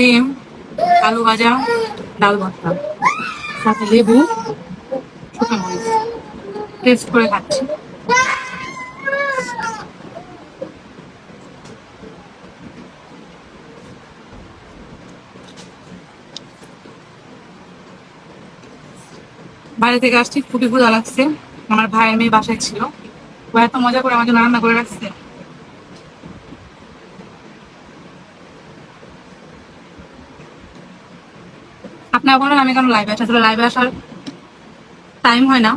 ডিম, আলু ভাজা, ডাল ভর্তা, সাথে লেবু, শুকনো মরিচ। টেস্ট করে খাচ্ছি। বাইরে থেকে আসছি, খুবই ক্ষুধা লাগছে। আমার ভাইয়ের মেয়ে বাসায় ছিল। ও এত মজা করে আমার জন্য রান্না করে রাখছে। বলেন আমি কেন লাইভে আসি আসলে লাইভে আসার টাইম হয় না।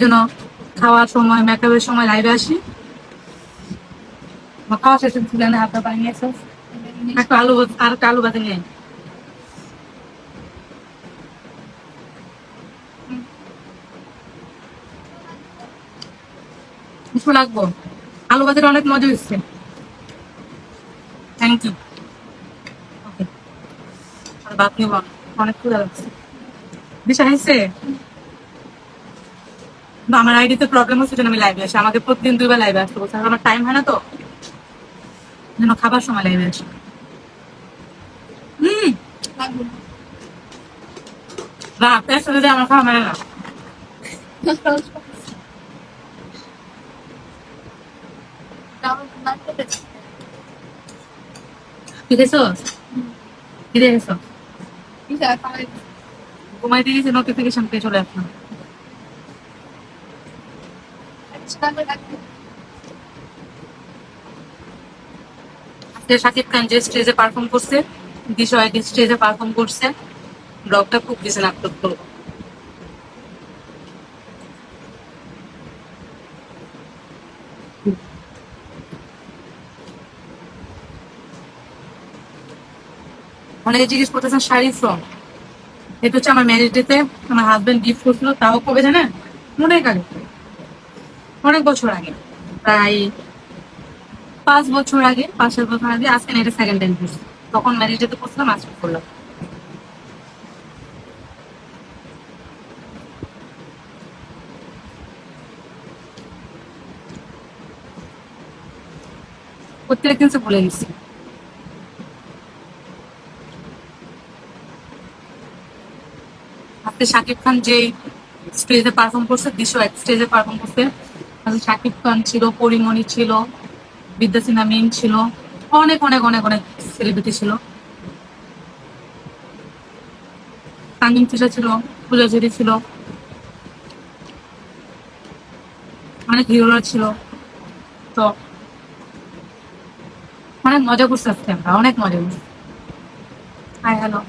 জন্য খাওয়ার সময় মেকআপের সময় লাইভে আসি। খাওয়া শেষে একটু আলু আর একটা আলু কিছু লাগবো? আলু ভাজাটা অনেক মজা হচ্ছে থ্যাংক ইউ ভাত নিব আমার আইডিতে প্রবলেম হচ্ছে আমি লাইভে আসি। আমাকে প্রতিদিন দুইবার লাইভে আসতে বলছে। আমার টাইম হয় না তো? যেন খাবার সময় লাইভে আসি। হুম না সাথে আমার খাওয়া মানে না। কি দেখছস ঘুমাই গেছে নোটিফিকেশন পেয়ে চলে আসলাম। শাকিব খান যে স্টেজে পারফর্ম করছে দিশা স্টেজে পারফর্ম করছে ব্লগটা খুব বেশি করব। অনেকে জিজ্ঞেস করতেছেন শাড়ি ফ্রম এটা হচ্ছে আমার ম্যারেজ ডেতে আমার হাজবেন্ড গিফট করছিল, তাও কবে জানেন? অনেক আগে। অনেক বছর আগে। প্রায় পাঁচ বছর আগে, পাঁচ বছর আগে আজকে এটা সেকেন্ড টাইম করছি। তখন ম্যারেজ ডেতে করছিলাম, আজকে করলাম। প্রত্যেক দিন সে ভুলে গেছি আজকে শাকিব খান যে স্টেজে পারফর্ম করছে, বিশ্ব এক স্টেজে পারফর্ম করছে শাকিব খান ছিল, পরিমণি ছিল, বিদ্যা সিনহা মিম ছিল, অনেক অনেক অনেক অনেক সেলিব্রিটি ছিল। তানজিম ছিল, পূজা জেরি ছিল, অনেক হিরোরা ছিল। তো অনেক মজা করছে আজকে আমরা, অনেক মজা করছি। হাই হ্যালো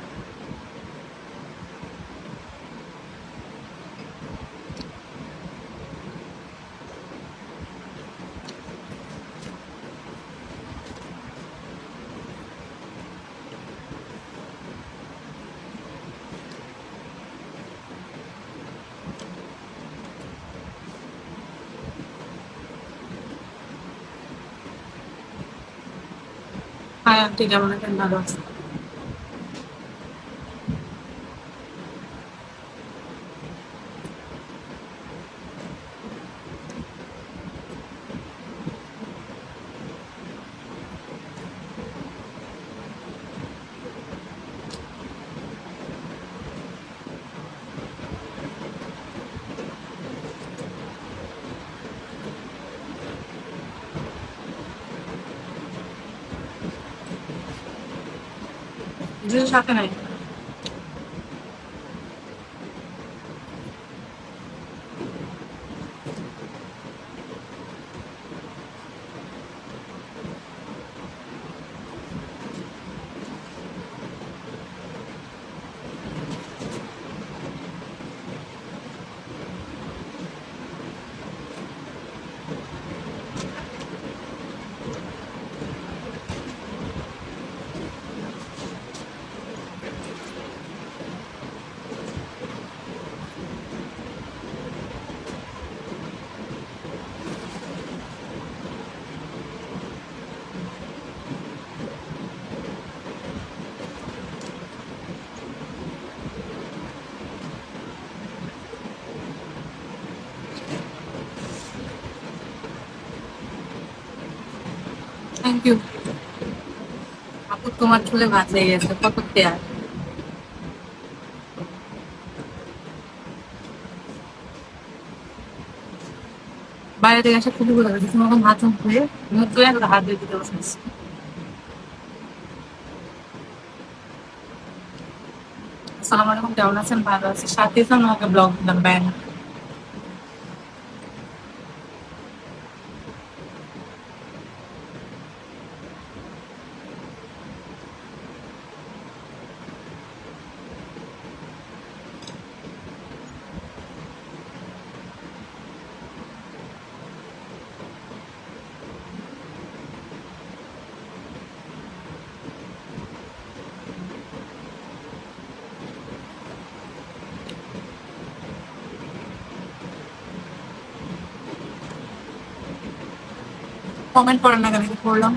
হাই আন্টি কেমন আছেন? ভালো আছেন? শাখা নাই। জুসের সাথে নাই তোমার চুলে ভাত লেগে গেছে কত পেয়ার বাইরে থেকে আসা খুবই বোঝা যাচ্ছে তোমার হাত মুখ ধুয়ে মুখ ধুয়ে আর হাত ধুয়ে দিতে বসেছি আসসালামু আলাইকুম কেমন আছেন ভালো আছি সাথে সাথে আমাকে ব্লগ দিলাম ব্যান কমেন্ট করেন না কেন করলাম।